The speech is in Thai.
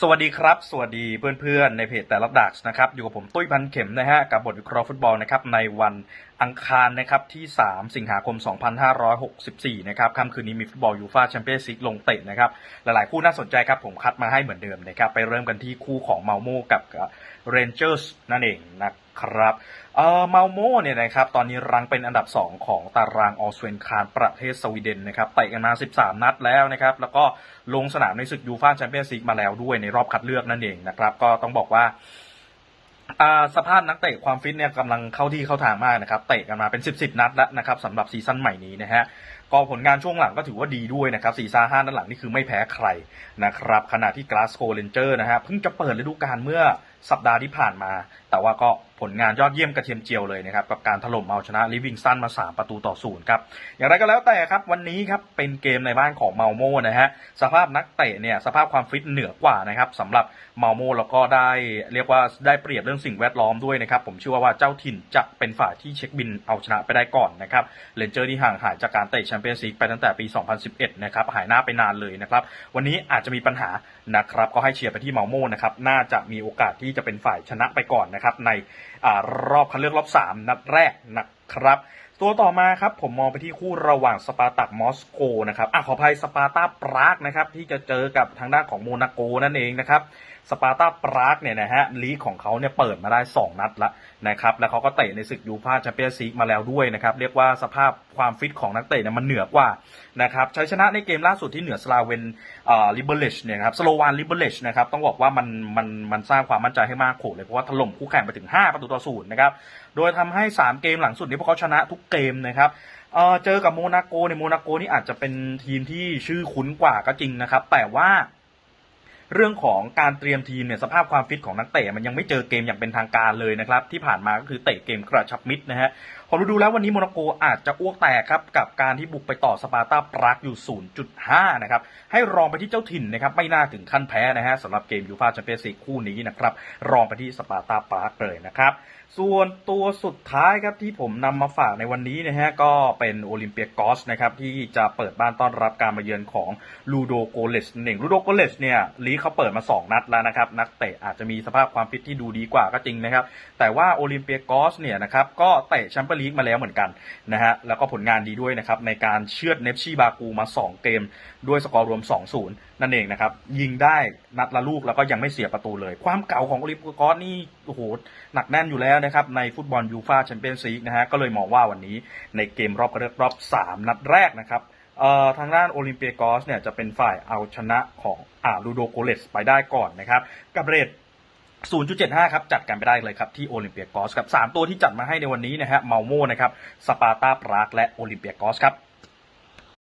สวัสดีครับ สวัสดีเพื่อนๆ ในเพจแต่ละดักนะครับ อยู่กับผมตุ้ยพันเข็มนะฮะ กับบทวิเคราะห์ฟุตบอลนะครับ ในวันอังคารนะครับที่ 3 สิงหาคม 2564 นะครับค่ำคืนนี้มีฟุตบอลยูฟ่าแชมเปี้ยนส์ลีกลงเตะนะครับ หลายๆ คู่น่าสนใจครับ ผมคัดมาให้เหมือนเดิมนะครับ ไปเริ่มกันที่คู่ของเมาโมกับเรนเจอร์สนั่นเองนะครับเอ่อเมาโมเนี่ยนะครับตอนนี้รังเป็นอันดับ 2 ของตารางออสเวนคารประเทศสวีเดนนะครับเตะกันมา 13 นัดแล้วนะครับแล้วก็ลงสนามในศึกยูฟ่าแชมเปี้ยนส์ลีกมาแล้วด้วยในรอบคัดเลือกนั่นเองนะครับก็ต้องบอกว่าอ่าสภาพนักเตะความฟิตเนี่ยกำลังเข้าที่เข้าทางมากนะครับเตะกันมาเป็น 10บสนัดแล้วนะครับสำหรับซีซั่นใหม่นี้นะฮะ ก็ผลงานช่วงหลังก็ถือว่าดีด้วยนะครับซีซั่นห้าด้านหลังนี่คือไม่แพ้ใครนะครับขณะที่กลาสโกเลนเจอร์นะฮะเพิ่งจะเปิดฤดูกาลเมื่อสัปดาห์ที่ผ่านมา แต่ว่าก็ผลงานยอดเยี่ยมกระเทียมเจียวเลยนะครับ กับการถล่มเอาชนะลิวิงตันมา 3 ประตูต่อศูนย์ครับ อย่างไรก็แล้วแต่ครับ วันนี้ครับ เป็นเกมในบ้านของเมาโมนะฮะ สภาพนักเตะเนี่ย สภาพความฟิตเหนือกว่านะครับสำหรับเมาโมแล้วก็ได้เรียกว่าได้เปรียบเรื่องสิ่งแวดล้อมด้วยนะครับ ผมเชื่อว่าเจ้าถิ่นจะเป็นฝ่ายที่เช็คบินเอาชนะไปได้ก่อนนะครับเลนเจอร์ที่ห่างหายจากการเตะแชมเปี้ยนส์ลีกไปตั้งแต่ปี 2011 นะครับ หายหน้าไปนานเลยนะครับ วันนี้อาจจะมีปัญหานะครับ ก็ให้เชียร์ไปที่เมาโมนะครับ น่าจะมีโอกาสที่จะเป็นฝ่ายชนะไปก่อนนะครับ ในอรอบคัดเลือกรอบ 3 นัดแรกนะครับตัวต่อมาครับผมมองไปที่คู่ระหว่างสปาร์ตักมอสโกนะครับอะขออภัยสปาร์ตาปรากนะครับที่จะเจอกับทางด้านของโมนาโกนั่นเองนะครับสปาร์ตาปรากเนี่ยนะฮะลีกของเขาเนี่ยเปิดมาได้ 2 นัดละนะครับแล้วเขาก็เตะในศึกยูฟ่าแชมเปี้ยนส์ลีกมาแล้วด้วยนะครับเรียกว่าสภาพความฟิตของนักเตะเนี่ยมันเหนือกว่านะครับใชัยชนะในเกมล่าสุดที่เหนือสลาเวนอ่าลิเบอร์ลชเนี่ยครับสโลวานลิเบอร์ลชนะครับต้องบอกว่ามันมันมันสร้างความมั่นใจให้มากโขเลยเพราะว่าถล่มคู่แข่งไปถึง 5 ประตูต่อศูนย์นะครับโดยทำให้ 3 เกมหลังสุดนี้พวกเขาชนะทุกเกมนะครับเออเจอกับโมนาโกเนี่ยโมนาโกนี่อาจจะเป็นทีมที่ชื่อคุ้นกว่าก็จริงนะครับแต่ว่า เรื่องของการเตรียมทีมเนี่ยสภาพความฟิตของนักเตะมันยังไม่เจอเกมอย่างเป็นทางการเลยนะครับที่ผ่านมาก็คือเตะเกมกระชับมิตรนะฮะพอดูแล้ววันนี้โมนาโกอาจจะอ้วกแตกครับกับการที่บุกไปต่อสปาร์ตาปรากอยู่ 0.5 นะครับให้รองไปที่เจ้าถิ่นนะครับไม่น่าถึงขั้นแพ้นะฮะสำหรับเกมยูฟาแชมเปี้ยนส์ลีกคู่นี้นะครับรองไปที่สปาร์ตาปรากเลยนะครับส่วนตัวสุดท้ายครับที่ผมนำมาฝากในวันนี้นะฮะก็เป็นโอลิมเปียกอสนะครับที่จะเปิดบ้านต้อนรับการมาเยือนของลูโดโกเลสนั่งลูโดโกเลสเนี่ยลีกเขาเปิดมา 2 นัดแล้วนะครับ นักเตะอาจจะมีสภาพความฟิตที่ดูดีกว่าก็จริงนะครับ แต่ว่าโอลิมเปียกอสเนี่ยนะครับก็เตะแชมเปี้ยนลีกมาแล้วเหมือนกันนะฮะแล้วก็ผลงานดีด้วยนะครับในการเชือดเนฟชีบากูมา 2 เกม ด้วยสกอร์รวม 2-0 นั่นเองนะครับยิงได้นัดละลูกแล้วก็ยังไม่เสียประตูเลย ความเก่าของโอลิมเปียกอสนี่โอ้โหหนักแน่นอยู่แล้วนะครับในฟุตบอลยูฟาแชมเปี้ยนส์ลีกนะฮะก็เลยมองว่าวันนี้ในเกมรอบคัดเลือกรอบ 3 นัดแรกนะครับ ทางด้านโอลิมเปียกอสเนี่ยจะเป็นฝ่ายเอาชนะของอาลูโดโกเลสไปได้ก่อนนะครับ กับเรท0.75 ครับ จัดกันไปได้เลยครับ ที่โอลิมเปียกอสครับ 3 ตัวที่จัดมาให้ในวันนี้นะฮะเมาโมนะครับ สปาร์ตาปรากและโอลิมเปียกอสครับ